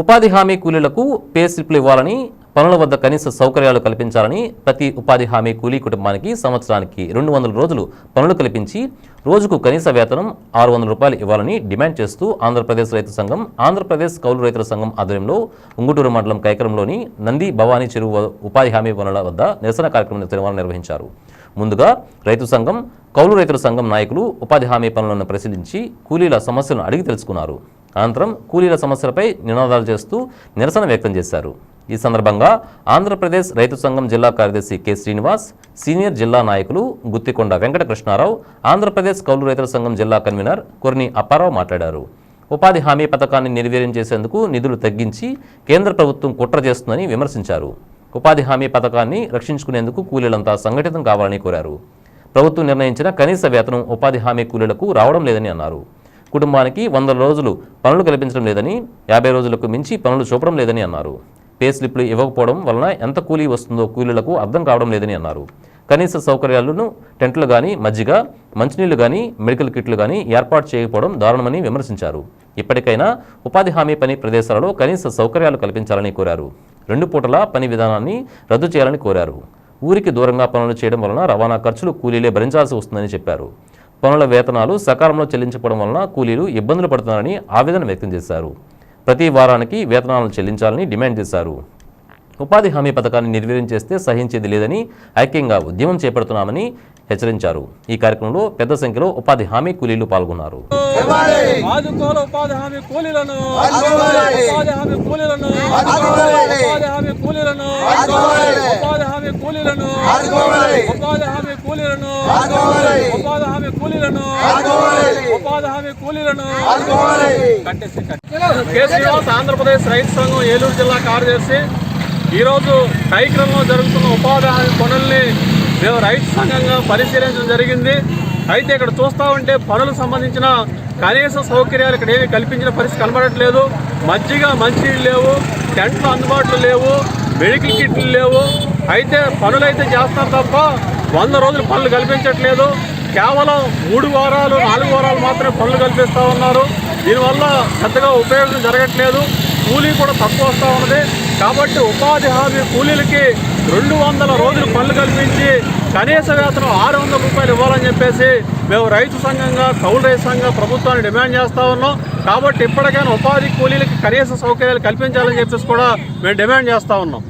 ఉపాధి హామీ కూలీలకు పే స్లిప్లు ఇవ్వాలని పనుల వద్ద కనీస సౌకర్యాలు కల్పించాలని ప్రతి ఉపాధి హామీ కూలీ కుటుంబానికి సంవత్సరానికి రెండు వందల రోజులు పనులు కల్పించి రోజుకు కనీస వేతనం ఆరు వందల రూపాయలు ఇవ్వాలని డిమాండ్ చేస్తూ ఆంధ్రప్రదేశ్ రైతు సంఘం ఆంధ్రప్రదేశ్ కౌలు రైతుల సంఘం ఆధ్వర్యంలో ఉంగుటూరు మండలం కైకరంలోని నంది భవానీ చెరువు ఉపాధి హామీ పనుల వద్ద నిరసన కార్యక్రమం శనివారం నిర్వహించారు. ముందుగా రైతు సంఘం కౌలు రైతుల సంఘం నాయకులు ఉపాధి హామీ పనులను పరిశీలించి కూలీల సమస్యలను అడిగి తెలుసుకున్నారు. అనంతరం కూలీల సమస్యలపై నినాదాలు చేస్తూ నిరసన వ్యక్తం చేశారు. ఈ సందర్భంగా ఆంధ్రప్రదేశ్ రైతు సంఘం జిల్లా కార్యదర్శి కె శ్రీనివాస్ సీనియర్ జిల్లా నాయకులు గుత్తికొండ వెంకటకృష్ణారావు ఆంధ్రప్రదేశ్ కౌలు రైతుల సంఘం జిల్లా కన్వీనర్ కొర్ని అప్పారావు మాట్లాడారు. ఉపాధి హామీ పథకాన్ని నిర్వీర్యం చేసేందుకు నిధులు తగ్గించి కేంద్ర ప్రభుత్వం కుట్ర చేస్తుందని విమర్శించారు. ఉపాధి హామీ పథకాన్ని రక్షించుకునేందుకు కూలీలంతా సంఘటితం కావాలని కోరారు. ప్రభుత్వం నిర్ణయించిన కనీస వేతనం ఉపాధి హామీ కూలీలకు రావడం లేదని అన్నారు. కుటుంబానికి వంద రోజులు పనులు కల్పించడం లేదని యాభై రోజులకు మించి పనులు చూపడం లేదని అన్నారు. పే స్లిప్లు ఇవ్వకపోవడం వలన ఎంత కూలీ వస్తుందో కూలీలకు అర్థం కావడం లేదని అన్నారు. కనీస సౌకర్యాలను టెంట్లు కానీ మజ్జిగ మంచినీళ్ళు కానీ మెడికల్ కిట్లు కానీ ఏర్పాటు చేయకపోవడం దారుణమని విమర్శించారు. ఇప్పటికైనా ఉపాధి హామీ పని ప్రదేశాలలో కనీస సౌకర్యాలు కల్పించాలని కోరారు. రెండు పూటల పని విధానాన్ని రద్దు చేయాలని కోరారు. ఊరికి దూరంగా పనులు చేయడం వలన రవాణా ఖర్చులు కూలీలే భరించాల్సి వస్తుందని చెప్పారు. పనుల వేతనాలు సకాలంలో చెల్లించకపోవడం వలన కూలీలు ఇబ్బందులు పడుతున్నారని ఆవేదన వ్యక్తం చేశారు. ప్రతి వారానికి వేతనాలను చెల్లించాలని డిమాండ్ చేశారు. ఉపాధి హామీ పథకాన్ని నిర్వీర్యం చేస్తే సహించేది లేదని ఐక్యంగా ఉద్యమం చేపడుతున్నామని హెచ్చరించారు. ఈ కార్యక్రమంలో పెద్ద సంఖ్యలో ఉపాధి హామీ కూలీలు పాల్గొన్నారు. ఉపాధి హామీ కూలీలను ఉపాధి హామీ కూలీలను ఉపాధి హామీ కూలీలను ఉపాధి హామీ కూలీలను ఉపాధి హామీ కూలీలను ఉపాధి హామీ కూలీలను ఉపాధి హామీ కూలీలను. కట్టేసి కట్టేసి. కె. శ్రీనివాస్ ఆంధ్రప్రదేశ్ రైతు సంఘం ఏలూరు జిల్లా కార్యదర్శి. ఈరోజు కైక్రంలో జరుగుతున్న ఉపాధి హామీ పనుల్ని మేము రైతు సంఘంగా పరిశీలించడం జరిగింది. అయితే ఇక్కడ చూస్తూ ఉంటే పనులకు సంబంధించిన కనీస సౌకర్యాలు ఇక్కడ ఏమీ కల్పించిన పరిస్థితి కనబడట్లేదు. మజ్జిగ మంచినీళ్ళు లేవు టెంట్లు అందుబాటులో లేవు మెడికల్ కిట్లు లేవు. అయితే పనులు అయితే చేస్తారు తప్ప వంద రోజులు పనులు కల్పించట్లేదు. కేవలం మూడు వారాలు నాలుగు వారాలు మాత్రమే పనులు కల్పిస్తూ ఉన్నారు. దీనివల్ల పెద్దగా ఉపయోగం జరగట్లేదు. కూలీ కూడా తక్కువ వస్తూ ఉన్నది. కాబట్టి ఉపాధి హామీ కూలీలకి రెండు వందల రోజులు పనులు కల్పించి కనీస వేతనం ఆరు వందల రూపాయలు ఇవ్వాలని చెప్పేసి మేము రైతు సంఘంగా కౌలు రైతు సంఘంగా ప్రభుత్వాన్ని డిమాండ్ చేస్తూ ఉన్నాం. కాబట్టి ఇప్పటికైనా ఉపాధి కూలీలకి కనీస సౌకర్యాలు కల్పించాలని చెప్పేసి కూడా మేము డిమాండ్ చేస్తూ ఉన్నాం.